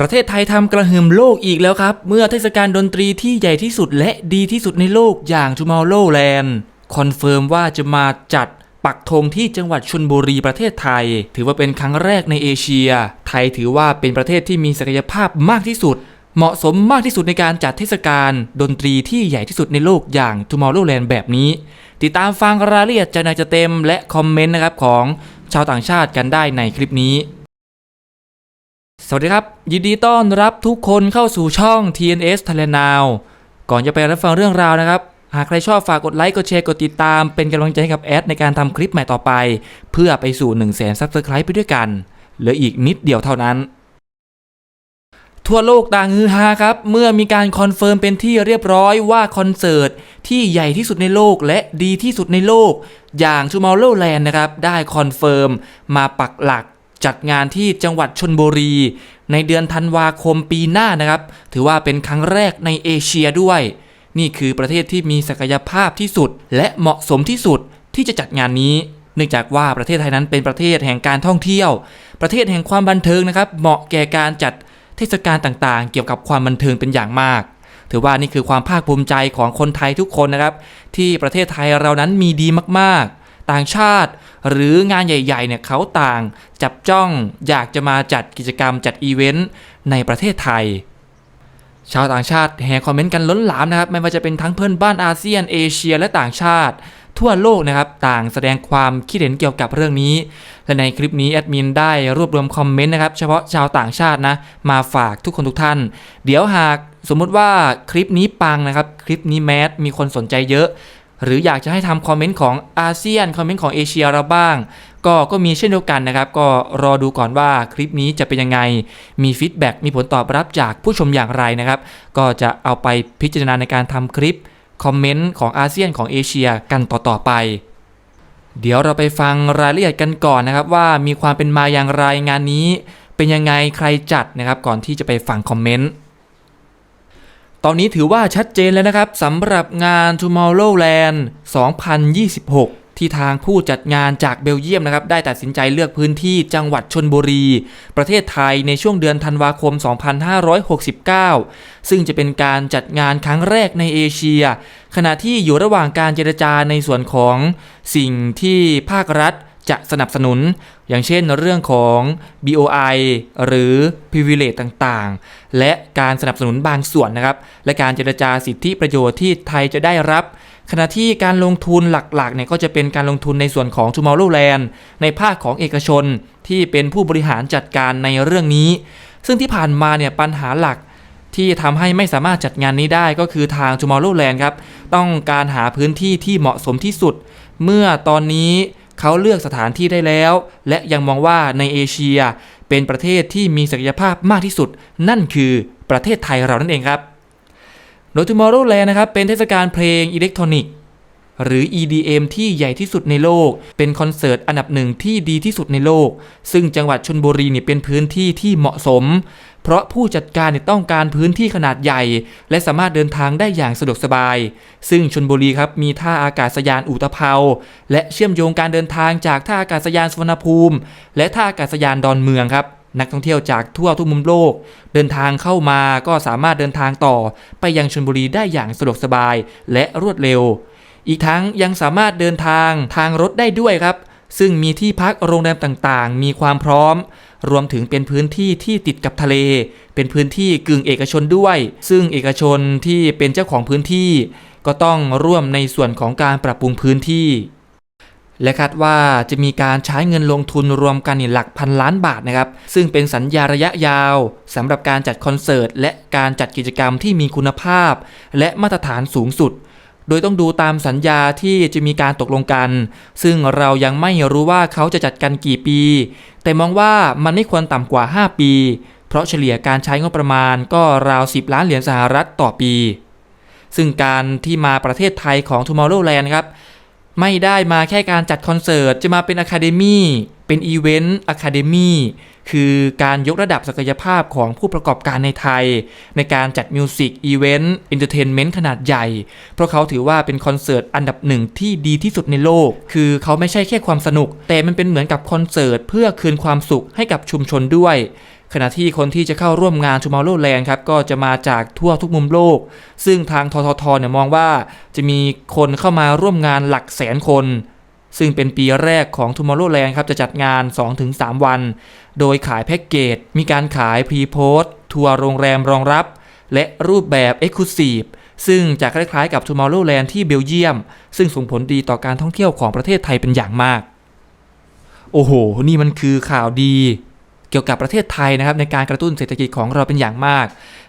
ประเทศไทยทำกระหึ่มโลกอีกแล้วครับ เมื่อเทศกาลดนตรีที่ใหญ่ที่สุดและดีที่สุดในโลกอย่าง Tomorrowland คอนเฟิร์มว่าจะมาจัดปักธงที่จังหวัดชลบุรีประเทศไทย ถือว่าเป็นครั้งแรกในเอเชีย ไทยถือว่าเป็นประเทศที่มีศักยภาพมากที่สุด เหมาะสมมากที่สุดในการจัดเทศกาลดนตรีที่ใหญ่ที่สุดในโลกอย่าง Tomorrowland แบบนี้ ติดตามฟังรายละเอียดจากนายจะเต็มและคอมเมนต์นะครับของชาวต่างชาติกันได้ในคลิปนี้ สวัสดีครับ ยินดีต้อนรับทุกคนเข้าสู่ช่อง TNS Thailand Now ก่อนจะไปรับฟังเรื่องราวนะครับ หากใครชอบฝากกดไลค์กดแชร์กดติดตาม เป็นกำลังใจให้กับแอดในการทำคลิปใหม่ต่อไป เพื่อไปสู่ 1 0 0 0 0แสนซับสไครป์ไปด้วยกัน เหลืออีกนิดเดียวเท่านั้น ทั่วโลกต่างฮือฮาครับ เมื่อมีการคอนเฟิร์มเป็นที่เรียบร้อยว่าคอนเสิร์ตที่ใหญ่ที่สุดในโลกและดีที่สุดในโลก อย่าง Tomorrowland นะครับได้คอนเฟิร์มมาปักหลัก จัดงานที่จังหวัดชนบุรี ในเดือนธันวาคมปีหน้านะครับ ถือว่าเป็นครั้งแรกในเอเชียด้วย นี่คือประเทศที่มีศักยภาพที่สุด และเหมาะสมที่สุดที่จะจัดงานนี้ เนื่องจากว่าประเทศไทยนั้นเป็นประเทศแห่งการท่องเที่ยว ประเทศแห่งความบันเทิงนะครับ เหมาะแก่การจัดเทศกาลต่างๆ เกี่ยวกับความบันเทิงเป็นอย่างมากถือว่านี่คือความภาคภูมิใจของคนไทยทุกคนนะครับ ที่ประเทศไทยเรานั้นมีดีมาก ต่างชาติ หรืองานใหญ่ๆเนี่ยเขาต่างจับจ้องอยากจะมาจัดกิจกรรมจัดอีเวนต์ในประเทศไทย ชาวต่างชาติแห่คอมเมนต์กันล้นหลามนะครับไม่ว่าจะเป็นทั้งเพื่อนบ้านอาเซียนเอเชียและต่างชาติ ทั่วโลกนะครับต่างแสดงความคิดเห็นเกี่ยวกับเรื่องนี้ และในคลิปนี้แอดมินได้รวบรวมคอมเมนต์นะครับเฉพาะชาวต่างชาตินะมาฝากทุกคนทุกท่าน เดี๋ยวหากสมมุติว่าคลิปนี้ปังนะครับ คลิปนี้แมสมีคนสนใจเยอะ หรืออยากจะให้ทำคอมเมนต์ของอาเซียนคอมเมนต์ของเอเชียเราบ้าง ก็ก็มีเช่นเดียวกันนะครับ ก็รอดูก่อนว่าคลิปนี้จะเป็นยังไง มีฟีดแบ็กมีผลตอบรับจากผู้ชมอย่างไรนะครับ ก็จะเอาไปพิจารณาในการทำคลิปคอมเมนต์ของอาเซียนของเอเชียกันต่อๆไป เดี๋ยวเราไปฟังรายละเอียดกันก่อนนะครับ ว่ามีความเป็นมาอย่างไรงานนี้ เป็นยังไงใครจัดนะครับ ก่อนที่จะไปฟังคอมเมนต์ ตอนนี้ถือว่าชัดเจนแล้วนะครับสำหรับงาน Tomorrowland 2026ที่ทางผู้จัดงานจากเบลเยียมนะครับได้ตัดสินใจเลือกพื้นที่จังหวัดชนบุรี ประเทศไทยในช่วงเดือนธันวาคม 2569 ซึ่งจะเป็นการจัดงานครั้งแรกในเอเชีย ขณะที่อยู่ระหว่างการเจรจาในส่วนของสิ่งที่ภาครัฐจะสนับสนุน อย่างเช่นเรื่องของ BOI หรือ privilege ต่างๆ และการสนับสนุนบางส่วนนะครับ และการเจรจาสิทธิประโยชน์ที่ไทยจะได้รับ ขณะที่การลงทุนหลักๆเนี่ยก็จะเป็นการลงทุนในส่วนของ Tomorrowland ในภาคของเอกชนที่เป็นผู้บริหารจัดการในเรื่องนี้ ซึ่งที่ผ่านมาเนี่ยปัญหาหลักที่ทำให้ไม่สามารถจัดงานนี้ได้ก็คือทาง Tomorrowland ครับ ต้องการหาพื้นที่ที่เหมาะสมที่สุด เมื่อตอนนี้ เขาเลือกสถานที่ได้แล้ว และยังมองว่าในเอเชีย เป็นประเทศที่มีศักยภาพมากที่สุด นั่นคือประเทศไทยเรานั่นเองครับโดยทูมอร์โรแลนด์นะครับเป็นเทศกาลเพลงอิเล็กทรอนิกส์ หรือ EDM ที่ใหญ่ที่สุดในโลก เป็นคอนเสิร์ตอันดับหนึ่งที่ดีที่สุดในโลก ซึ่งจังหวัดชนบุรีเนี่ยเป็นพื้นที่ที่เหมาะสม เพราะผู้จัดการเนี่ยต้องการพื้นที่ขนาดใหญ่ และสามารถเดินทางได้อย่างสะดวกสบาย ซึ่งชนบุรีครับมีท่าอากาศยานอุตภเปาและเชื่อมโยงการเดินทางจากท่าอากาศยานสุวรรณภูมิ และท่าอากาศยานดอนเมืองครับนักท่องเที่ยวจากทั่วทุกมุมโลก เดินทางเข้ามาก็สามารถเดินทางต่อ ไปยังชนบุรีได้อย่างสะดวกสบายและรวดเร็ว อีกทั้งยังสามารถเดินทางทางรถได้ด้วยครับ ซึ่งมีที่พักโรงแรมต่างๆ มีความพร้อม รวมถึงเป็นพื้นที่ที่ติดกับทะเล เป็นพื้นที่กึ่งเอกชนด้วย ซึ่งเอกชนที่เป็นเจ้าของพื้นที่ ก็ต้องร่วมในส่วนของการปรับปรุงพื้นที่ และคาดว่าจะมีการใช้เงินลงทุนรวมกันหลักพันล้านบาทนะครับ ซึ่งเป็นสัญญาระยะยาวสำหรับการจัดคอนเสิร์ตและการจัดกิจกรรมที่มีคุณภาพ และมาตรฐานสูงสุด โดยต้องดูตามสัญญาที่จะมีการตกลงกัน ซึ่งเรายังไม่รู้ว่าเขาจะจัดกันกี่ปี แต่มองว่ามันไม่ควรต่ำกว่า 5 ปี เพราะเฉลี่ยการใช้งบประมาณก็ราว 10 ล้านเหรียญสหรัฐต่อปี ซึ่งการที่มาประเทศไทยของ Tomorrowland ครับไม่ได้มาแค่การจัดคอนเสิร์ต จะมาเป็นอะคาเดมี่เป็นอีเวนต์อะคาเดมี่ คือการยกระดับศักยภาพของผู้ประกอบการในไทย ในการจัดมิวสิกอีเวนต์เอนเตอร์เทนเมนต์ขนาดใหญ่ เพราะเขาถือว่าเป็นคอนเสิร์ตอันดับหนึ่งที่ดีที่สุดในโลก คือเขาไม่ใช่แค่ความสนุก แต่มันเป็นเหมือนกับคอนเสิร์ตเพื่อคืนความสุขให้กับชุมชนด้วยขณะที่คนที่จะเข้าร่วมงาน Tomorrowland ครับก็จะมาจากทั่วทุกมุมโลก ซึ่งทางทททเนี่ยมองว่าจะมีคนเข้ามาร่วมงานหลักแสนคน ซึ่งเป็นปีแรกของ Tomorrowland ครับจะจัดงาน 2-3 วัน โดยขายแพ็กเกจ มีการขายพรีโพส์ทัวร์โรงแรมรองรับ และรูปแบบ Exclusive ซึ่งจะคล้ายๆกับ Tomorrowland ที่เบลเยียม ซึ่งส่งผลดีต่อการท่องเที่ยวของประเทศไทยเป็นอย่างมาก โอ้โห นี่มันคือข่าวดี เกี่ยวกับประเทศไทยนะครับในการกระตุ้นเศรษฐกิจของเราเป็นอย่างมาก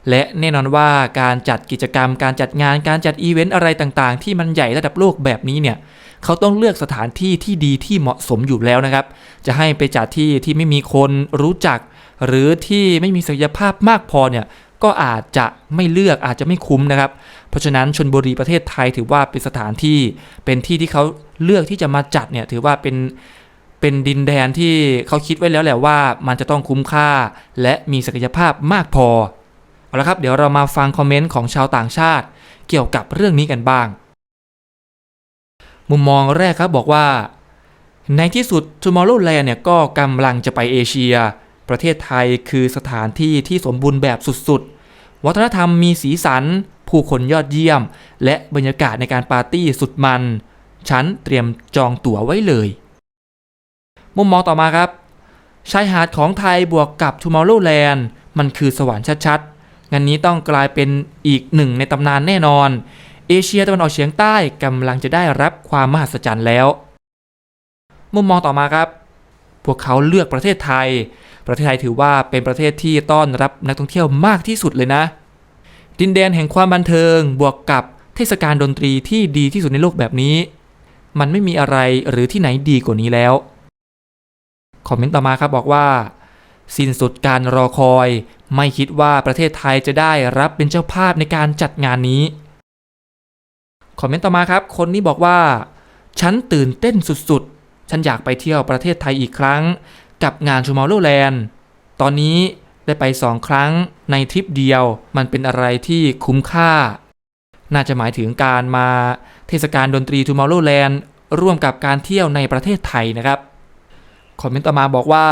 และแน่นอนว่าการจัดกิจกรรม การจัดงาน การจัดอีเวนต์อะไรต่างๆ ที่มันใหญ่ระดับโลกแบบนี้เนี่ย เขาต้องเลือกสถานที่ที่ดีที่เหมาะสมอยู่แล้วนะครับ จะให้ไปจัดที่ที่ไม่มีคนรู้จัก หรือที่ไม่มีศักยภาพมากพอเนี่ยก็อาจจะไม่เลือกอาจจะไม่คุ้มนะครับ เพราะฉะนั้นชนบุรีประเทศไทยถือว่าเป็นสถานที่เป็นที่ที่เขาเลือกที่จะมาจัดเนี่ยถือว่าเป็นเป็นดินแดนที่เขาคิดไว้แล้วแหละว่ามันจะต้องคุ้มค่า และมีศักยภาพมากพอเอาละครับ เดี๋ยวเรามาฟังคอมเมนต์ของชาวต่างชาติ เกี่ยวกับเรื่องนี้กันบ้าง มุมมองแรกครับบอกว่า ในที่สุด Tomorrowland เนี่ยก็กำลังจะไปเอเชีย ประเทศไทยคือสถานที่ที่สมบูรณ์แบบสุดๆ วัฒนธรรมมีสีสัน ผู้คนยอดเยี่ยม และบรรยากาศในการปาร์ตี้สุดมัน ฉันเตรียมจองตั๋วไว้เลย มุมมองต่อมาครับชายหาดของไทยบวกกับ Tomorrowland มันคือสวรรค์ชัดๆงานนี้ต้องกลายเป็นอีกหนึ่งในตำนานแน่นอน เอเชียตะวันออกเฉียงใต้กำลังจะได้รับความมหัศจรรย์แล้ว มุมมองต่อมาครับ พวกเขาเลือกประเทศไทย ประเทศไทยถือว่าเป็นประเทศที่ต้อนรับนักท่องเที่ยวมากที่สุดเลยนะ ดินแดนแห่งความบันเทิงบวกกับเทศกาลดนตรีที่ดีที่สุดในโลกแบบนี้ มันไม่มีอะไรหรือที่ไหนดีกว่านี้แล้ว คอมเมนต์ต่อมาครับบอกว่าสิ้นสุดการรอคอย ไม่คิดว่าประเทศไทยจะได้รับเป็นเจ้าภาพในการจัดงานนี้ คอมเมนต์ต่อมาครับ คนนี้บอกว่า ฉันตื่นเต้นสุดๆ ฉันอยากไปเที่ยวประเทศไทยอีกครั้ง กับงาน Tomorrowland ตอนนี้ได้ไปสองครั้งในทริปเดียว มันเป็นอะไรที่คุ้มค่า น่าจะหมายถึงการมาเทศกาลดนตรี Tomorrowland ร่วมกับการเที่ยวในประเทศไทยนะครับ คอมเมนต์ต่อมาบอกว่า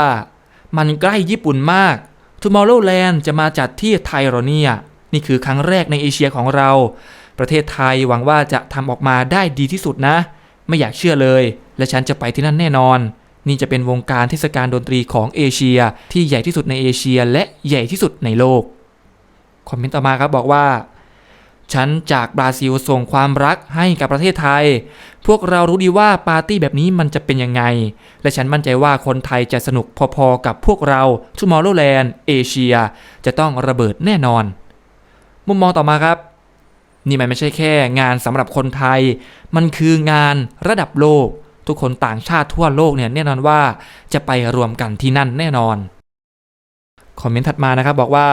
มันใกล้ญี่ปุ่นมาก Tomorrowland จะมาจัดที่ไทยหรอเนี่ย นี่คือครั้งแรกในเอเชียของเรา ประเทศไทยหวังว่าจะทำออกมาได้ดีที่สุดนะ ไม่อยากเชื่อเลย และฉันจะไปที่นั่นแน่นอน นี่จะเป็นวงการเทศกาลดนตรีของเอเชีย ที่ใหญ่ที่สุดในเอเชียและใหญ่ที่สุดในโลก คอมเมนต์ต่อมาครับบอกว่า ฉันจากบราซิลส่งความรักให้กับประเทศไทย พวกเรารู้ดีว่าปาร์ตี้แบบนี้มันจะเป็นยังไง และฉันมั่นใจว่าคนไทยจะสนุกพอๆกับพวกเรา Tomorrowland เอเชีย จะต้องระเบิดแน่นอน มุมมองต่อมาครับ นี่มันไม่ใช่แค่งานสำหรับคนไทย มันคืองานระดับโลก ทุกคนต่างชาติทั่วโลกเนี่ยแน่นอนว่าจะไปรวมกันที่นั่นแน่นอน คอมเมนต์ถัดมานะครับบอกว่า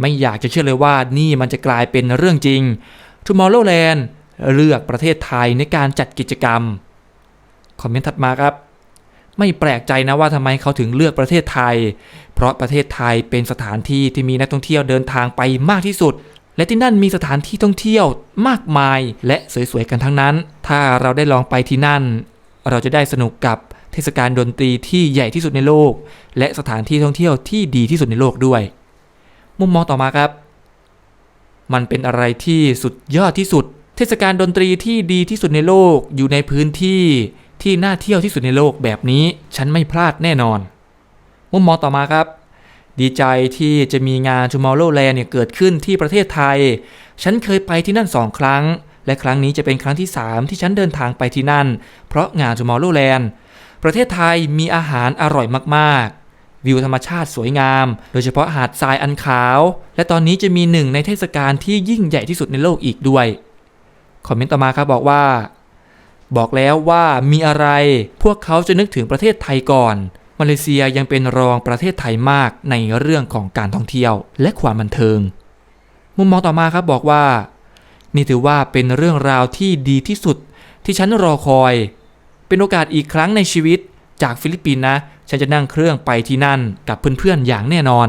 ไม่อยากจะเชื่อเลยว่านี่มันจะกลายเป็นเรื่องจริง Tomorrowland เลือกประเทศไทยในการจัดกิจกรรม คอมเมนต์ถัดมาครับ ไม่แปลกใจนะว่าทำไมเขาถึงเลือกประเทศไทย เพราะประเทศไทยเป็นสถานที่ที่มีนักท่องเที่ยวเดินทางไปมากที่สุด และที่นั่นมีสถานที่ท่องเที่ยวมากมายและสวยๆกันทั้งนั้น ถ้าเราได้ลองไปที่นั่น เราจะได้สนุกกับเทศกาลดนตรีที่ใหญ่ที่สุดในโลก และสถานที่ท่องเที่ยวที่ดีที่สุดในโลกด้วย มุมมองต่อมาครับ มันเป็นอะไรที่สุดยอดที่สุด เทศกาลดนตรีที่ดีที่สุดในโลกอยู่ในพื้นที่ที่น่าเที่ยวที่สุดในโลกแบบนี้ ฉันไม่พลาดแน่นอน มุมมองต่อมาครับ ดีใจที่จะมีงาน Tomorrowland เนี่ยเกิดขึ้นที่ประเทศไทย ฉันเคยไปที่นั่นสองครั้ง และครั้งนี้จะเป็นครั้งที่ 3 ที่ฉันเดินทางไปที่นั่น เพราะงาน Tomorrowland ประเทศไทยมีอาหารอร่อยมากๆ วิวธรรมชาติสวยงาม โดยเฉพาะหาดทรายอันขาว และตอนนี้จะมีหนึ่งในเทศกาลที่ยิ่งใหญ่ที่สุดในโลกอีกด้วย คอมเมนต์ต่อมาครับบอกว่า บอกแล้วว่ามีอะไรพวกเขาจะนึกถึงประเทศไทยก่อน มาเลเซียยังเป็นรองประเทศไทยมากในเรื่องของการท่องเที่ยวและความบันเทิง มุมมองต่อมาครับบอกว่า นี่ถือว่าเป็นเรื่องราวที่ดีที่สุดที่ฉันรอคอย เป็นโอกาสอีกครั้งในชีวิตจากฟิลิปปินส์นะ ฉันจะนั่งเครื่องไปที่นั่นกับเพื่อนๆอย่างแน่นอน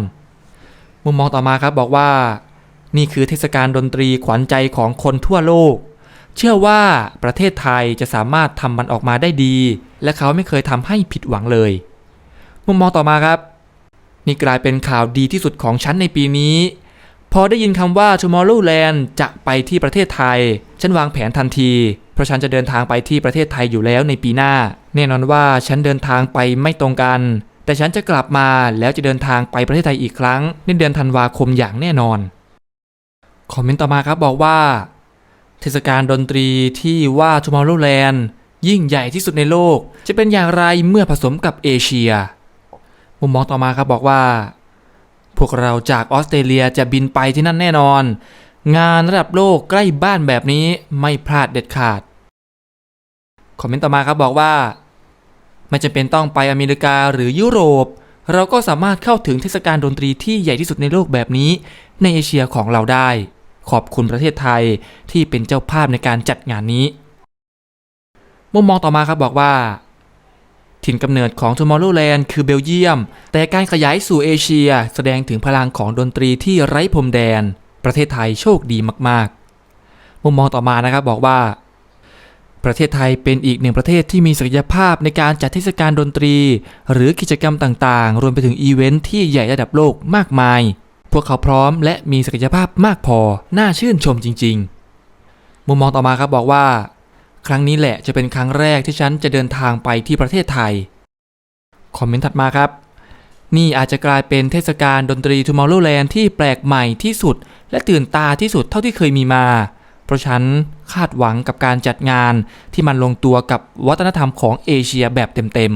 มุมมองต่อมาครับบอกว่า นี่คือเทศกาลดนตรีขวัญใจของคนทั่วโลก เชื่อว่าประเทศไทยจะสามารถทำมันออกมาได้ดี และเขาไม่เคยทำให้ผิดหวังเลย มุมมองต่อมาครับ นี่กลายเป็นข่าวดีที่สุดของฉันในปีนี้ พอได้ยินคำว่า Tomorrowland จะไปที่ประเทศไทย ฉันวางแผนทันที เพราะฉันจะเดินทางไปที่ประเทศไทยอยู่แล้วในปีหน้า แน่นอนว่าฉันเดินทางไปไม่ตรงกัน แต่ฉันจะกลับมาแล้วจะเดินทางไปประเทศไทยอีกครั้ง ในเดือนธันวาคมอย่างแน่นอน คอมเมนต์ต่อมาครับบอกว่า เทศกาลดนตรีที่ว่า Tomorrowland ยิ่งใหญ่ที่สุดในโลก จะเป็นอย่างไรเมื่อผสมกับเอเชีย มุมมองต่อมาครับบอกว่า พวกเราจากออสเตรเลียจะบินไปที่นั่นแน่นอน งานระดับโลกใกล้บ้านแบบนี้ไม่พลาดเด็ดขาด คอมเมนต์ต่อมาครับบอกว่าไม่จำเป็นต้องไปอเมริกาหรือยุโรป เราก็สามารถเข้าถึงเทศกาลดนตรีที่ใหญ่ที่สุดในโลกแบบนี้ ในเอเชียของเราได้ ขอบคุณประเทศไทยที่เป็นเจ้าภาพในการจัดงานนี้ มุมมองต่อมาครับบอกว่า ถิ่นกำเนิดของ Tomorrowland คือเบลเยียม แต่การขยายสู่เอเชีย แสดงถึงพลังของดนตรีที่ไร้พรมแดน ประเทศไทยโชคดีมากๆ มุมมองต่อมานะครับบอกว่า ประเทศไทยเป็นอีกหนึ่งประเทศที่มีศักยภาพในการจัดเทศกาลดนตรี หรือกิจกรรมต่างๆ รวมไปถึงอีเวนท์ที่ใหญ่ระดับโลกมากมาย พวกเขาพร้อมและมีศักยภาพมากพอ น่าชื่นชมจริง ๆ มุมมองต่อมาครับบอกว่า ครั้งนี้แหละจะเป็นครั้งแรกที่ฉันจะเดินทางไปที่ประเทศไทย คอมเมนต์ถัดมาครับ นี่อาจจะกลายเป็นเทศกาลดนตรี Tomorrowland ที่แปลกใหม่ที่สุด และตื่นตาที่สุดเท่าที่เคยมีมา เพราะฉันคาดหวังกับการจัดงานที่มันลงตัวกับวัฒนธรรมของเอเชียแบบเต็ม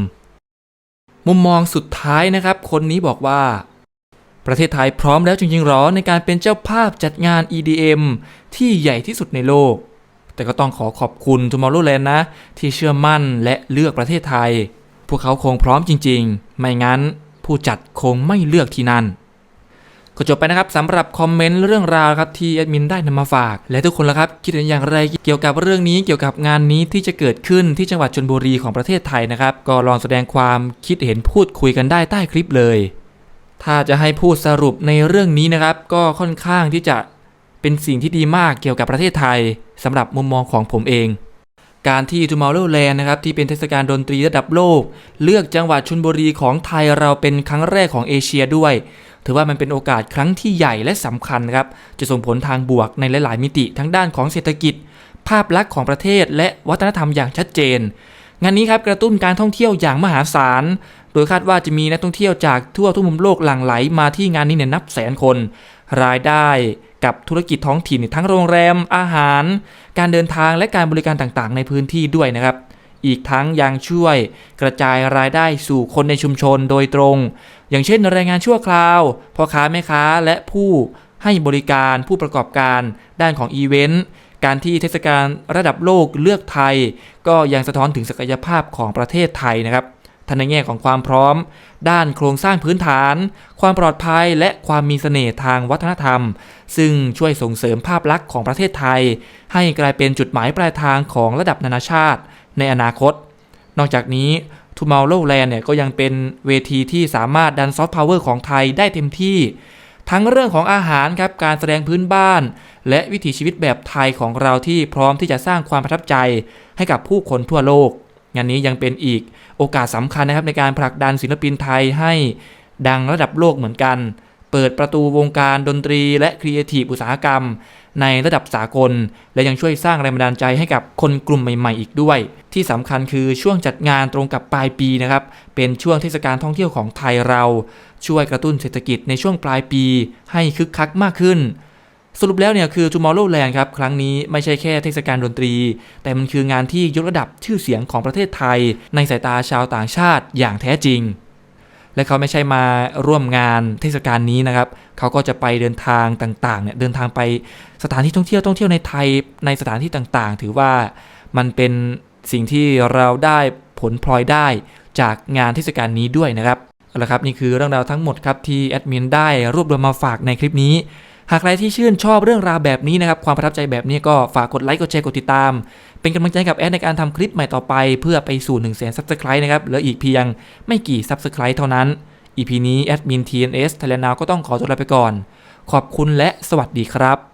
ๆ มุมมองสุดท้ายนะครับ คนนี้บอกว่าประเทศไทยพร้อมแล้วจริงๆหรอในการเป็นเจ้าภาพจัดงาน EDM ที่ใหญ่ที่สุดในโลก แต่ก็ต้องขอขอบคุณ Tomorrowland นะ ที่เชื่อมั่นและเลือกประเทศไทย พวกเขาคงพร้อมจริง ๆ ไม่งั้นผู้จัดคงไม่เลือกที่นั่นก็จบไปนะครับสำหรับคอมเมนต์เรื่องราวครับที่แอดมินได้นำมาฝาก และทุกคนละครับ คิดเห็นอย่างไรเกี่ยวกับเรื่องนี้เกี่ยวกับงานนี้ที่จะเกิดขึ้นที่จังหวัดชลบุรีของประเทศไทยนะครับ ก็ลองแสดงความคิดเห็นพูดคุยกันได้ใต้คลิปเลย ถ้าจะให้พูดสรุปในเรื่องนี้นะครับ ก็ค่อนข้างที่จะ เป็นสิ่งที่ดีมากเกี่ยวกับประเทศไทยสำหรับมุมมองของผมเอง การที่ Tomorrowland นะครับที่เป็นเทศกาลดนตรีระดับโลก เลือกจังหวัดชลบุรีของไทยเราเป็นครั้งแรกของเอเชียด้วย ถือว่ามันเป็นโอกาสครั้งที่ใหญ่และสำคัญครับจะส่งผลทางบวกในหลาย ๆ มิติทั้งด้านของเศรษฐกิจ ภาพลักษณ์ของประเทศ และวัฒนธรรมอย่างชัดเจนงานนี้ครับกระตุ้นการท่องเที่ยวอย่างมหาศาล โดยคาดว่าจะมีนักท่องเที่ยวจากทั่วทุกมุมโลกหลั่งไหลมาที่งานนี้เนี่ยนับแสนคน รายได้ กับธุรกิจท้องถิ่นทั้งโรงแรม อาหาร การเดินทางและการบริการต่างๆ ในพื้นที่ด้วยนะครับ อีกทั้งยังช่วยกระจายรายได้สู่คนในชุมชนโดยตรง อย่างเช่นแรงงานชั่วคราวพ่อค้าแม่ค้าและผู้ให้บริการผู้ประกอบการด้านของอีเวนต์การที่เทศกาลระดับโลกเลือกไทย ก็ยังสะท้อนถึงศักยภาพของประเทศไทยนะครับ ทั้งในแง่ของความพร้อม ด้านโครงสร้างพื้นฐาน ความปลอดภัยและความมีเสน่ห์ทางวัฒนธรรม ซึ่งช่วยส่งเสริมภาพลักษณ์ของประเทศไทย ให้กลายเป็นจุดหมายปลายทางของระดับนานาชาติ ในอนาคต นอกจากนี้ Tomorrowland เนี่ยก็ยังเป็นเวทีที่สามารถดันซอฟต์พาวเวอร์ของไทยได้เต็มที่ ทั้งเรื่องของอาหารครับการแสดงพื้นบ้าน และวิถีชีวิตแบบไทยของเราที่พร้อมที่จะสร้างความประทับใจให้กับผู้คนทั่วโลก งานนี้ยังเป็นอีกโอกาสสำคัญนะครับในการผลักดันศิลปินไทยให้ดังระดับโลกเหมือนกัน เปิดประตูวงการดนตรี และครีเอทีฟอุตสาหกรรม ในระดับสากล และยังช่วยสร้างแรงบันดาลใจให้กับคนกลุ่มใหม่ๆ อีกด้วย ที่สำคัญคือช่วงจัดงานตรงกับปลายปีนะครับ เป็นช่วงเทศกาลท่องเที่ยวของไทยเรา ช่วยกระตุ้นเศรษฐกิจในช่วงปลายปี ให้คึกคักมากขึ้น สรุปแล้วเนี่ยคือ Tomorrowland ครับครั้งนี้ไม่ใช่แค่เทศกาลดนตรี แต่มันคืองานที่ยกระดับชื่อเสียงของประเทศไทย ในสายตาชาวต่างชาติอย่างแท้จริง และเขาไม่ใช่มาร่วมงานเทศกาลนี้นะครับ เขาก็จะไปเดินทางต่างๆเนี่ยเดินทางไปสถานที่ท่องเที่ยวท่องเที่ยวในไทยในสถานที่ต่างๆ ถือว่ามันเป็นสิ่งที่เราได้ผลพลอยได้จากงานเทศกาลนี้ด้วยนะครับเอาละครับนี่คือเรื่องราวทั้งหมดครับที่แอดมินได้รวบรวมมาฝากในคลิปนี้ากใครที่ชื่นชอบเรื่องราวแบบนี้นะครับ ความประทับใจแบบนี้ก็ฝากกดไลค์ กดแชร์ กดติดตาม เป็นกำลังใจกับแอดในการทำคลิปใหม่ต่อไป เพื่อไปสู่1 0 0 0 0แสนซับสไครต์นะครับ เหลืออีกเพียงไม่กี่ซับสไครต์เท่านั้น EP นี้แอดมิน TNS ไทยแลนด์นาวก็ต้องขอตัวลาไปก่อน ขอบคุณและสวัสดีครับ